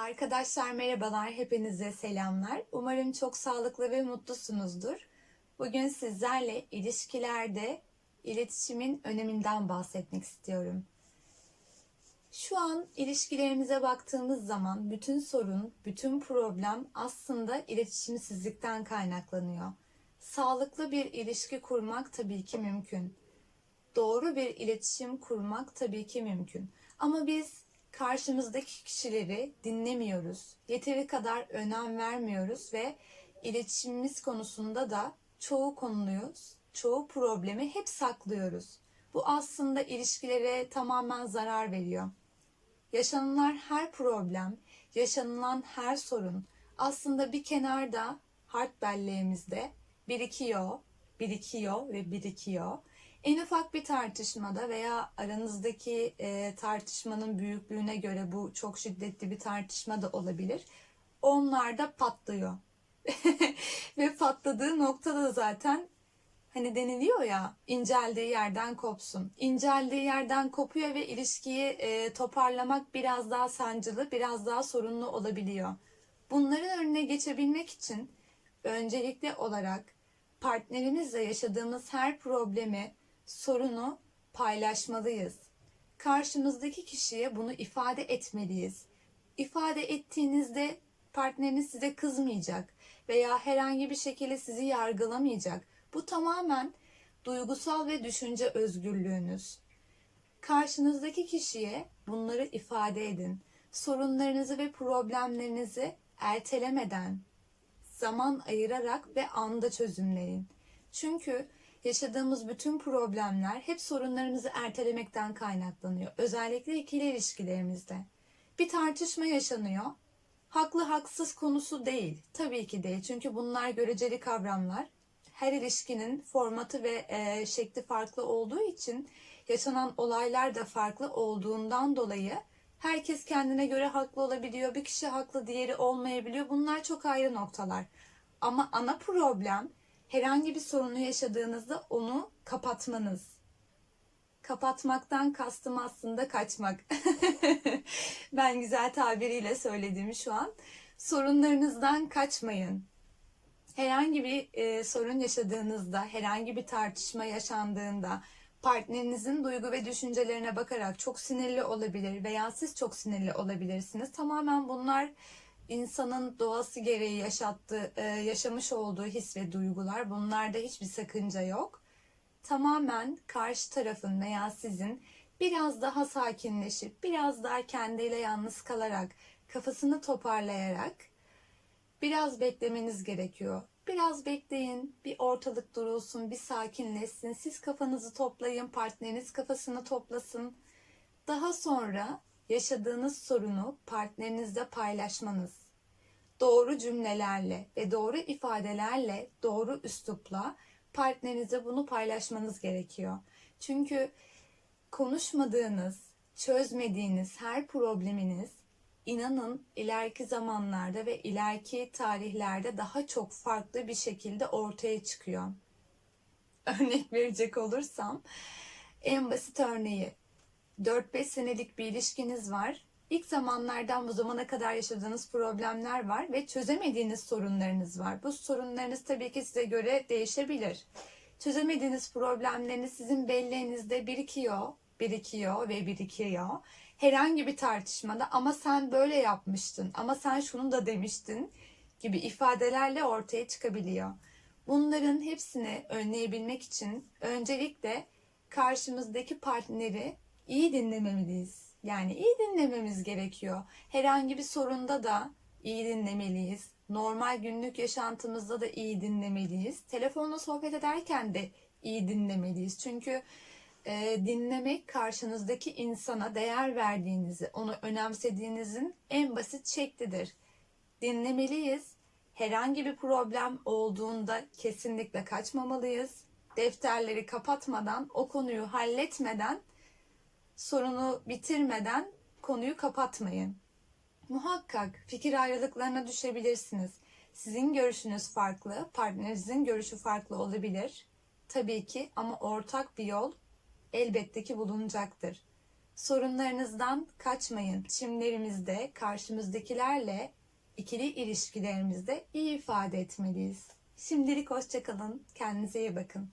Arkadaşlar merhabalar, hepinize selamlar. Umarım çok sağlıklı ve mutlusunuzdur. Bugün sizlerle ilişkilerde iletişimin öneminden bahsetmek istiyorum. Şu an ilişkilerimize baktığımız zaman bütün sorun, bütün problem aslında iletişimsizlikten kaynaklanıyor. Sağlıklı bir ilişki kurmak tabii ki mümkün. Doğru bir iletişim kurmak tabii ki mümkün. Ama biz karşımızdaki kişileri dinlemiyoruz. Yeteri kadar önem vermiyoruz ve iletişimimiz konusunda da çoğu konuyu, çoğu problemi hep saklıyoruz. Bu aslında ilişkilere tamamen zarar veriyor. Yaşanılan her problem, yaşanılan her sorun aslında bir kenarda harp belleğimizde birikiyor, birikiyor ve birikiyor. En ufak bir tartışmada veya aranızdaki e, tartışmanın büyüklüğüne göre bu çok şiddetli bir tartışma da olabilir. Onlar da patlıyor. Ve patladığı noktada zaten hani deniliyor ya inceldiği yerden kopsun. İnceldiği yerden kopuyor ve ilişkiyi e, toparlamak biraz daha sancılı, biraz daha sorunlu olabiliyor. Bunların önüne geçebilmek için öncelikli olarak partnerimizle yaşadığımız her problemi sorunu paylaşmalıyız. Karşımızdaki kişiye bunu ifade etmeliyiz. İfade ettiğinizde partneriniz size kızmayacak veya herhangi bir şekilde sizi yargılamayacak. Bu tamamen duygusal ve düşünce özgürlüğünüz. Karşınızdaki kişiye bunları ifade edin. Sorunlarınızı ve problemlerinizi ertelemeden, zaman ayırarak ve anda çözümleyin. Çünkü yaşadığımız bütün problemler hep sorunlarımızı ertelemekten kaynaklanıyor. Özellikle ikili ilişkilerimizde. Bir tartışma yaşanıyor. Haklı haksız konusu değil. Tabii ki değil. Çünkü bunlar göreceli kavramlar. Her ilişkinin formatı ve e, şekli farklı olduğu için yaşanan olaylar da farklı olduğundan dolayı herkes kendine göre haklı olabiliyor. Bir kişi haklı, diğeri olmayabiliyor. Bunlar çok ayrı noktalar. Ama ana problem herhangi bir sorunu yaşadığınızda onu kapatmanız. Kapatmaktan kastım aslında kaçmak. ben güzel tabiriyle söyledim şu an. Sorunlarınızdan kaçmayın. Herhangi bir e, sorun yaşadığınızda, herhangi bir tartışma yaşandığında partnerinizin duygu ve düşüncelerine bakarak çok sinirli olabilir veya siz çok sinirli olabilirsiniz. Tamamen bunlar insanın doğası gereği yaşattığı, e, yaşamış olduğu his ve duygular. Bunlarda hiçbir sakınca yok. Tamamen karşı tarafın veya sizin biraz daha sakinleşip, biraz daha kendiyle yalnız kalarak, kafasını toparlayarak biraz beklemeniz gerekiyor. Biraz bekleyin, bir ortalık durulsun, bir sakinleşsin. Siz kafanızı toplayın, partneriniz kafasını toplasın. Daha sonra yaşadığınız sorunu partnerinizle paylaşmanız, doğru cümlelerle ve doğru ifadelerle, doğru üslupla partnerinize bunu paylaşmanız gerekiyor. Çünkü konuşmadığınız, çözmediğiniz her probleminiz inanın ileriki zamanlarda ve ileriki tarihlerde daha çok farklı bir şekilde ortaya çıkıyor. Örnek verecek olursam en basit örneği 4-5 senelik bir ilişkiniz var. İlk zamanlardan bu zamana kadar yaşadığınız problemler var ve çözemediğiniz sorunlarınız var. Bu sorunlarınız tabii ki size göre değişebilir. Çözemediğiniz problemleriniz sizin belleğinizde birikiyor, birikiyor ve birikiyor. Herhangi bir tartışmada ama sen böyle yapmıştın, ama sen şunu da demiştin gibi ifadelerle ortaya çıkabiliyor. Bunların hepsini önleyebilmek için öncelikle karşımızdaki partneri iyi dinlemeliyiz. Yani iyi dinlememiz gerekiyor. Herhangi bir sorunda da iyi dinlemeliyiz. Normal günlük yaşantımızda da iyi dinlemeliyiz. Telefonla sohbet ederken de iyi dinlemeliyiz. Çünkü e, dinlemek karşınızdaki insana değer verdiğinizi, onu önemsediğinizin en basit şeklidir. Dinlemeliyiz. Herhangi bir problem olduğunda kesinlikle kaçmamalıyız. Defterleri kapatmadan, o konuyu halletmeden sorunu bitirmeden konuyu kapatmayın. Muhakkak fikir ayrılıklarına düşebilirsiniz. Sizin görüşünüz farklı, partnerinizin görüşü farklı olabilir. Tabii ki ama ortak bir yol elbette ki bulunacaktır. Sorunlarınızdan kaçmayın. Çimlerimizde karşımızdakilerle ikili ilişkilerimizde iyi ifade etmeliyiz. Şimdilik hoşçakalın. Kendinize iyi bakın.